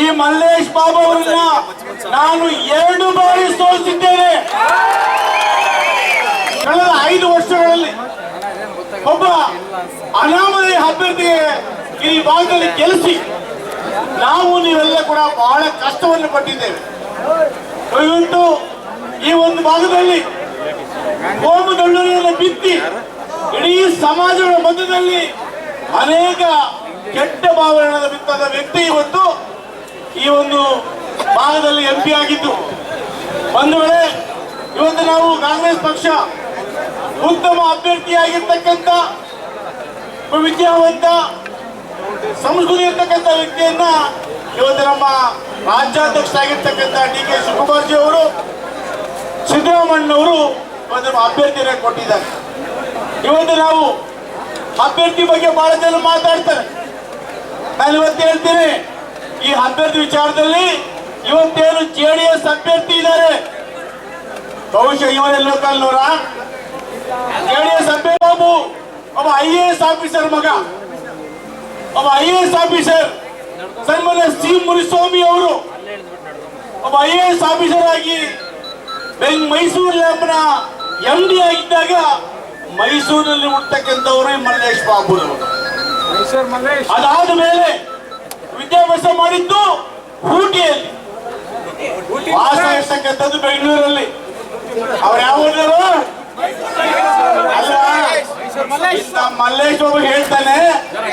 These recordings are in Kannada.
ಈ ಮಲ್ಲೇಶ್ ಬಾಬು ಅವರನ್ನ ನಾನು ಎರಡು ಬಾರಿ ಸೋಲಿಸಿದ್ದೇನೆ. ಕಳೆದ ಐದು ವರ್ಷಗಳಲ್ಲಿ ಒಬ್ಬ ಅನಾಮಧೇಯ ಅಭ್ಯರ್ಥಿಗೆ ಈ ಭಾಗದಲ್ಲಿ ಗೆಲ್ಲಿಸಿ ನಾವು ನೀವೆಲ್ಲ ಕೂಡ ಬಹಳ ಕಷ್ಟವನ್ನು ಪಟ್ಟಿದ್ದೇವೆ. ದಯವಿಟ್ಟು ಈ ಒಂದು ಭಾಗದಲ್ಲಿ ಕೋಮು ದಳ್ಳೂರಿಯನ್ನು ಬಿತ್ತಿ ಇಡೀ ಸಮಾಜಗಳ ಮಧ್ಯದಲ್ಲಿ ಅನೇಕ ಕೆಟ್ಟ ಭಾವನೆಗಳನ್ನು ಬಿತ್ತದ ವ್ಯಕ್ತಿ ಇವತ್ತು ಈ ಒಂದು ಭಾಗದಲ್ಲಿ ಎಂ ಪಿ ಆಗಿದ್ದು ಒಂದು ವೇಳೆ ಇವತ್ತು ನಾವು ಕಾಂಗ್ರೆಸ್ ಪಕ್ಷ ಉತ್ತಮ ಅಭ್ಯರ್ಥಿಯಾಗಿರ್ತಕ್ಕಂಥ ವಿದ್ಯಾವಂತ ಸಂಸ್ಕೃತಿ ಇರ್ತಕ್ಕಂಥ ವ್ಯಕ್ತಿಯನ್ನ ಇವತ್ತು ನಮ್ಮ ರಾಜ್ಯಾಧ್ಯಕ್ಷರಾಗಿರ್ತಕ್ಕಂಥ ಡಿ ಕೆ ಶಿವಕುಮಾರ್ಜಿ ಅವರು ಸಿದ್ದರಾಮಣ್ಣವರು ಇವತ್ತು ನಮ್ಮ ಅಭ್ಯರ್ಥಿಯನ್ನು ಕೊಟ್ಟಿದ್ದಾರೆ. ಇವತ್ತು ನಾವು ಅಭ್ಯರ್ಥಿ ಬಗ್ಗೆ ಬಹಳ ಜನ ಮಾತಾಡ್ತಾರೆ. ನಾನು ಇವತ್ತು ಹೇಳ್ತೀನಿ ಈ ಅಭ್ಯರ್ಥಿ ವಿಚಾರದಲ್ಲಿ ಇವತ್ತೇನು ಜೆ ಡಿ ಎಸ್ ಅಭ್ಯರ್ಥಿ ಇದ್ದಾರೆ? ಬಹುಶಃ ಇವರೆಲ್ಲ ಲೋಕಲ್ನವರ ಜೆ ಡಿ ಎಸ್ ಅಭ್ಯರ್ಥಿ ಬಾಬು ಒಬ್ಬ ಐ ಎ ಎಸ್ ಆಫೀಸರ್ ಮಗ. ಒಬ್ಬ ಐ ಎ ಎಸ್ ಆಫೀಸರ್ ಸನ್ಮಾನ್ಯ ಸಿ ಮುನಿಸ್ವಾಮಿ ಅವರು. ಒಬ್ಬ ಐ ಎ ಎಸ್ ಆಫೀಸರ್ ಆಗಿ ಮೈಸೂರು ಲ್ಯಾಬ್ನ ಎಂ ಡಿ ಆಗಿದ್ದಾಗ ಮೈಸೂರಿನಲ್ಲಿ ಹುಟ್ಟತಕ್ಕಂಥವರು ಈ ಮಲ್ಲೇಶ್ ಬಾಬು ಅದಾದ ಮೇಲೆ ವಿದ್ಯಾಭ್ಯಾಸ ಮಾಡಿದ್ದು ಊಟಿಯಲ್ಲಿ. ವಾಸ ಇರ್ತಕ್ಕಂಥದ್ದು ಬೆಂಗಳೂರಲ್ಲಿ. ಅವ್ರು ಯಾವ ಊರಿನವರು? ಮಲ್ಲೇಶ್ ಬಾಬು ಹೇಳ್ತಾನೆ.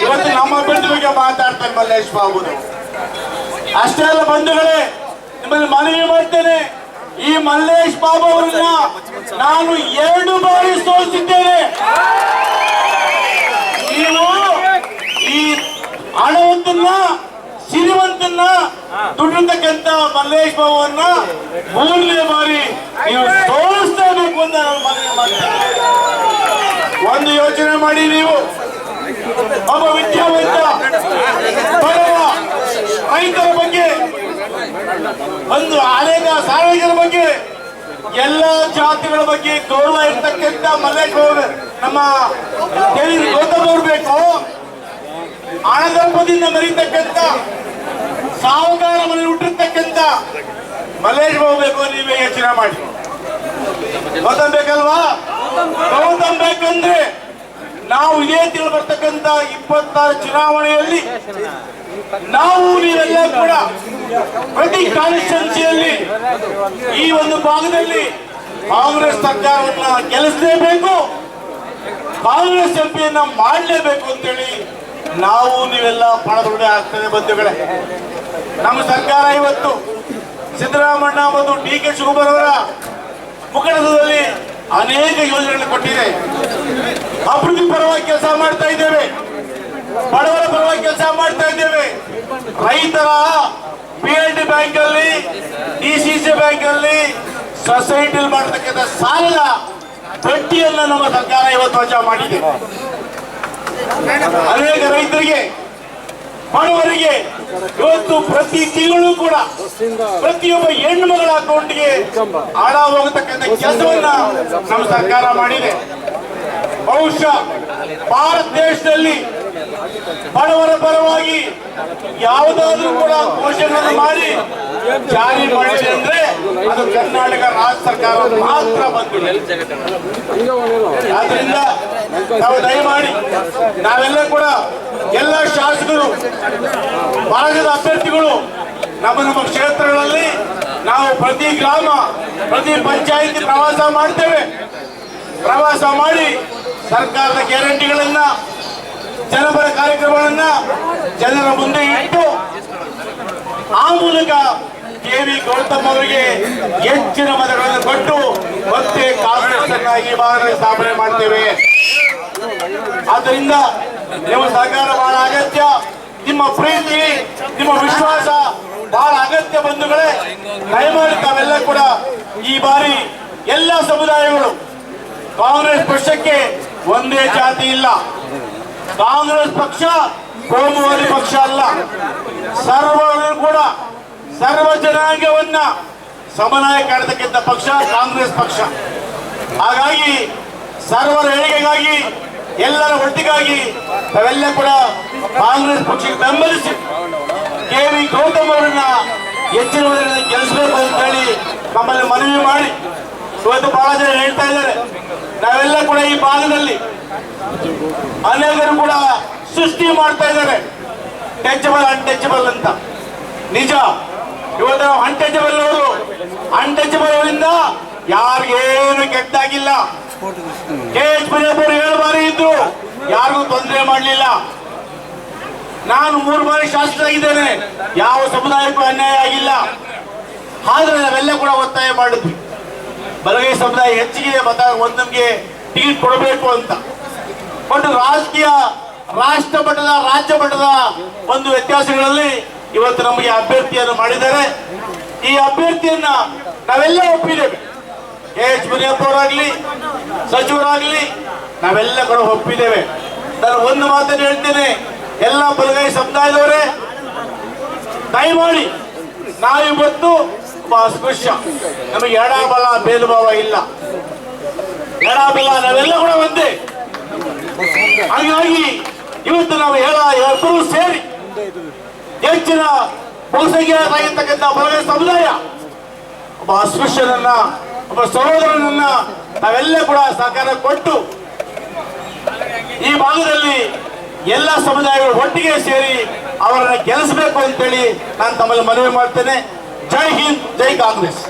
ಇವತ್ತು ನಮ್ಮ ಅಭ್ಯರ್ಥಿ ಬಗ್ಗೆ ಮಾತಾಡ್ತಾನೆ ಮಲ್ಲೇಶ್ ಬಾಬು ಅಷ್ಟೇ ಅಲ್ಲ ಬಂಧುಗಳೇ, ನಿಮ್ಮಲ್ಲಿ ಮನವಿ ಮಾಡ್ತೇನೆ. ಈ ಮಲ್ಲೇಶ್ ಬಾಬು ಅವರನ್ನ ನಾನು ಎರಡು ಬಾರಿ ಸೋಲಿಸಿದ್ದೇನೆ. ನೀವು ಈ ಹಣವಂತನ್ನ ಸಿರಿವಂತನ್ನ ದುಡ್ಡಿರ್ತಕ್ಕಂತ ಮಲ್ಲೇಶ್ ಬಾಬುವನ್ನ ಮೂರನೇ ಬಾರಿ ನೀವು ಸೋಲಿಸಬೇಕು ಅಂತ ನಾನು ಮನವಿ ಮಾಡ್ತೇನೆ. ಒಂದು ಯೋಚನೆ ಮಾಡಿ ನೀವು. ಒಬ್ಬ ವಿದ್ಯಾವಂತ ಬಡವ ರೈತರ ಬಗ್ಗೆ ಒಂದು ಅನೇಕ ಸಾರ್ವಜನಿಕರ ಬಗ್ಗೆ ಎಲ್ಲ ಜಾತಿಗಳ ಬಗ್ಗೆ ಗೌರವ ಇರ್ತಕ್ಕಂಥ ಮಲ್ಲೇಶ್ ಬಾಬು ನಮ್ಮ ಗೌತಮ್ ಅವ್ರು ಬೇಕು. ಆನಂದಪದಿಂದ ಮರೀತಕ್ಕಂಥ ಸಾವುಕಾರ ಮನೆ ಹುಟ್ಟಿರ್ತಕ್ಕಂಥ ಮಲ್ಲೇಶ್ ಹೋಗ್ಬೇಕು ನೀವೇ ಯೋಚನೆ ಮಾಡಿ. ಗೌತಮ್ ಬೇಕಲ್ವಾ? ಗೌತಮ್ ಬೇಕಂದ್ರೆ ನಾವು ಇದೇ ತಿಳಿ ಬರ್ತಕ್ಕಂಥ ಇಪ್ಪತ್ತಾರು ಚುನಾವಣೆಯಲ್ಲಿ ನಾವು ನೀವೆಲ್ಲ ಕೂಡ ಪ್ರತಿ ಕಾನ್ಸ್ಟಿಟ್ಯೂನ್ಸಿಯಲ್ಲಿ ಈ ಒಂದು ಭಾಗದಲ್ಲಿ ಕಾಂಗ್ರೆಸ್ ಸರ್ಕಾರವನ್ನ ಗೆಲ್ಲಿಸಲೇಬೇಕು, ಕಾಂಗ್ರೆಸ್ ಎಂಪಿಯನ್ನ ಮಾಡಲೇಬೇಕು ಅಂತೇಳಿ ನಾವು ನೀವೆಲ್ಲ ಪಣದೊಡೆ ಆಗ್ತದೆ ಬಂಧುಗಳೇ. ನಮ್ಮ ಸರ್ಕಾರ ಇವತ್ತು ಸಿದ್ದರಾಮಣ್ಣ ಮತ್ತು ಡಿ ಕೆ ಶಿವಕುಮಾರ್ ಮುಖಂಡದಲ್ಲಿ ಅನೇಕ ಯೋಜನೆಗಳನ್ನು ಕೊಟ್ಟಿದೆ. ಅಭಿವೃದ್ಧಿ ಪರವಾಗಿ ಕೆಲಸ ಮಾಡ್ತಾ ಇದ್ದೇವೆ. ಬಡವರ ಪರವಾಗಿ ಕೆಲಸ ಮಾಡ್ತಾ ಇದ್ದೇವೆ. ರೈತರ ಪಿ ಎಲ್ ಡಿ ಬ್ಯಾಂಕ್ ಅಲ್ಲಿ ಡಿ ಬ್ಯಾಂಕ್ ಅಲ್ಲಿ ಸೊಸೈಟಿ ಮಾಡತಕ್ಕಂಥ ಸಾಲದ ಬಡ್ಡಿಯನ್ನ ನಮ್ಮ ಸರ್ಕಾರ ಇವತ್ತು ವಜಾ ಮಾಡಿದೆ. ಅನೇಕ ರೈತರಿಗೆ ಬಡವರಿಗೆ ಇವತ್ತು ಪ್ರತಿ ತಿಂಗಳು ಕೂಡ ಪ್ರತಿಯೊಬ್ಬ ಹೆಣ್ಣು ಮಗಳ ಅಕೌಂಟ್ಗೆ ಹಣ ಹೋಗತಕ್ಕಂಥ ಕೆಲಸವನ್ನ ನಮ್ಮ ಸರ್ಕಾರ ಮಾಡಿದೆ. ಬಹುಶಃ ಭಾರತ ದೇಶದಲ್ಲಿ ಬಡವರ ಪರವಾಗಿ ಯಾವುದಾದ್ರೂ ಕೂಡ ಘೋಷಣೆಯನ್ನು ಮಾಡಿ ಜಾರಿ ಮಾಡಿದೆ ಅಂದ್ರೆ ಅದು ಕರ್ನಾಟಕ ರಾಜ್ಯ ಸರ್ಕಾರ ಮಾತ್ರ ಬಂದಿದೆ ಆದ್ರಿಂದ ನಾವು ದಯಮಾಡಿ ನಾವೆಲ್ಲ ಕೂಡ ಎಲ್ಲ ಶಾಸಕರು ಭಾಗದ ಅಭ್ಯರ್ಥಿಗಳು, ನಮ್ಮ ನಮ್ಮ ಕ್ಷೇತ್ರಗಳಲ್ಲಿ ನಾವು ಪ್ರತಿ ಗ್ರಾಮ, ಪ್ರತಿ ಪಂಚಾಯಿತಿ ಪ್ರವಾಸ ಮಾಡ್ತೇವೆ. ಪ್ರವಾಸ ಮಾಡಿ ಸರ್ಕಾರದ ಗ್ಯಾರಂಟಿಗಳನ್ನ, ಜನಪರ ಕಾರ್ಯಕ್ರಮಗಳನ್ನ ಜನರ ಮುಂದೆ ಇಟ್ಟು, ಆ ಮೂಲಕ ಕೆ ವಿ ಗೌತಮ್ ಅವರಿಗೆ ಹೆಚ್ಚಿನ ಮತಗಳನ್ನು ಕೊಟ್ಟು ಮತ್ತೆ ಕಾಂಗ್ರೆಸ್ ಅನ್ನ ಈ ಬಾರಿ ಸ್ಥಾಪನೆ ಮಾಡ್ತೇವೆ. ಆದ್ದರಿಂದ ನಿಮ್ಮ ಸಹಕಾರ ಬಹಳ ಅಗತ್ಯ. ನಿಮ್ಮ ಪ್ರೀತಿ, ನಿಮ್ಮ ವಿಶ್ವಾಸ ಬಹಳ ಅಗತ್ಯ ಬಂಧುಗಳೇ. ದಯಮಾಡಿ ತಾವೆಲ್ಲ ಕೂಡ ಈ ಬಾರಿ ಎಲ್ಲ ಸಮುದಾಯಗಳು ಕಾಂಗ್ರೆಸ್ ಪಕ್ಷಕ್ಕೆ ಒಂದೇ ಜಾತಿ ಇಲ್ಲ. ಕಾಂಗ್ರೆಸ್ ಪಕ್ಷ ಕೋಮುವಾದಿ ಪಕ್ಷ ಅಲ್ಲ. ಸರ್ವರು ಕೂಡ ಸರ್ವ ಜನಾಂಗವನ್ನ ಸಮನ್ವಯ ಕಾಣತಕ್ಕಂಥ ಪಕ್ಷ ಕಾಂಗ್ರೆಸ್ ಪಕ್ಷ. ಹಾಗಾಗಿ ಸರ್ವರ ಏಳಿಗೆಗಾಗಿ ಎಲ್ಲರ ಒಟ್ಟಿಗಾಗಿ ನಾವೆಲ್ಲ ಕೂಡ ಕಾಂಗ್ರೆಸ್ ಪಕ್ಷಕ್ಕೆ ಬೆಂಬಲಿಸಿ ಕೆ ವಿ ಗೌತಮ್ ಅವರನ್ನ ಹೆಚ್ಚಿನ ಗೆಲ್ಲಿಸಬೇಕು ಅಂತ ಹೇಳಿ ನಮ್ಮಲ್ಲಿ ಮನವಿ ಮಾಡಿ ಇವತ್ತು ಬಹಳ ಜನ ಹೇಳ್ತಾ ಇದ್ದಾರೆ. ನಾವೆಲ್ಲ ಕೂಡ ಈ ಭಾಗದಲ್ಲಿ ಅನೇಕರು ಕೂಡ ಸೃಷ್ಟಿ ಮಾಡ್ತಾ ಇದ್ದಾರೆ. ಟಚಬಲ್ ಅನ್ಟಚಬಲ್ ಅಂತ. ನಿಜ, ಇವತ್ತು ನಾವು ಅನ್ಟಚಬಲ್ ಅವರು ಅನ್ಟಚಬಲ್ ಅವರಿಂದ ಯಾರಿಗೇನು ಕೆಟ್ಟಾಗಿಲ್ಲ ಕೆ ಏಳು ಬಾರಿ ಇದ್ರು. ಯಾರಿಗೂ ತೊಂದರೆ ಮಾಡಲಿಲ್ಲ. ನಾನು ಮೂರು ಬಾರಿ ಶಾಸಕರಾಗಿದ್ದೇನೆ. ಯಾವ ಸಮುದಾಯಕ್ಕೂ ಅನ್ಯಾಯ ಆಗಿಲ್ಲ. ಆದ್ರೆ ನಾವೆಲ್ಲ ಕೂಡ ಒತ್ತಾಯ ಮಾಡಿದ್ವಿ. ಬಲಗೈ ಸಮುದಾಯ ಹೆಚ್ಚಿಗೆ ಮತ ಒಂದೊಂದಿಗೆ ಟಿಕೆಟ್ ಕೊಡಬೇಕು ಅಂತ. ಬಟ್ ರಾಜಕೀಯ, ರಾಷ್ಟ್ರ ಮಟ್ಟದ, ರಾಜ್ಯ ಮಟ್ಟದ ಒಂದು ವ್ಯತ್ಯಾಸಗಳಲ್ಲಿ ಇವತ್ತು ನಮಗೆ ಅಭ್ಯರ್ಥಿಯನ್ನು ಮಾಡಿದ್ದಾರೆ. ಈ ಅಭ್ಯರ್ಥಿಯನ್ನ ನಾವೆಲ್ಲ ಒಪ್ಪಿದ್ದೇವೆ. ಕೆ ಎಚ್ ಮುನಿಯಪ್ಪ ಸಚಿವರಾಗಲಿ, ನಾವೆಲ್ಲ ಕೂಡ ಒಪ್ಪಿದ್ದೇವೆ. ನಾನು ಒಂದು ಮಾತನ್ನು ಹೇಳ್ತೇನೆ, ಎಲ್ಲ ಬಲಗೈ ಸಮುದಾಯದವರೇ, ದಯಮಾಡಿ ನಾವಿವತ್ತು ಅಸ್ಪೃಶ್ಯ. ನಮಗೆ ಎಡ ಬಲ ಭೇದ ಭಾವ ಇಲ್ಲ. ಎಡ ಬಲ ನಾವೆಲ್ಲ ಕೂಡ ಒಂದೇ. ಹಾಗಾಗಿ ಇವತ್ತು ನಾವು ಹೇಳ ಇಬ್ಬರು ಸೇರಿ ಹೆಚ್ಚಿನ ಬಹುಸಂಖ್ಯಾತರಾಗಿರ್ತಕ್ಕಂಥ ಬಲಗೈ ಸಮುದಾಯ, ಒಬ್ಬ ಅಸ್ಪೃಶ್ಯನನ್ನ ಒಬ್ಬ ಸಹೋದರನನ್ನ ನಾವೆಲ್ಲ ಕೂಡ ಸಹಕಾರ ಕೊಟ್ಟು ಈ ಭಾಗದಲ್ಲಿ ಎಲ್ಲ ಸಮುದಾಯಗಳು ಒಟ್ಟಿಗೆ ಸೇರಿ ಅವರನ್ನ ಗೆಲ್ಲಿಸಬೇಕು ಅಂತೇಳಿ ನಾನು ತಮ್ಮಲ್ಲಿ ಮನವಿ ಮಾಡ್ತೇನೆ. ಜೈ ಹಿಂದ್, ಜೈ ಕಾಂಗ್ರೆಸ್.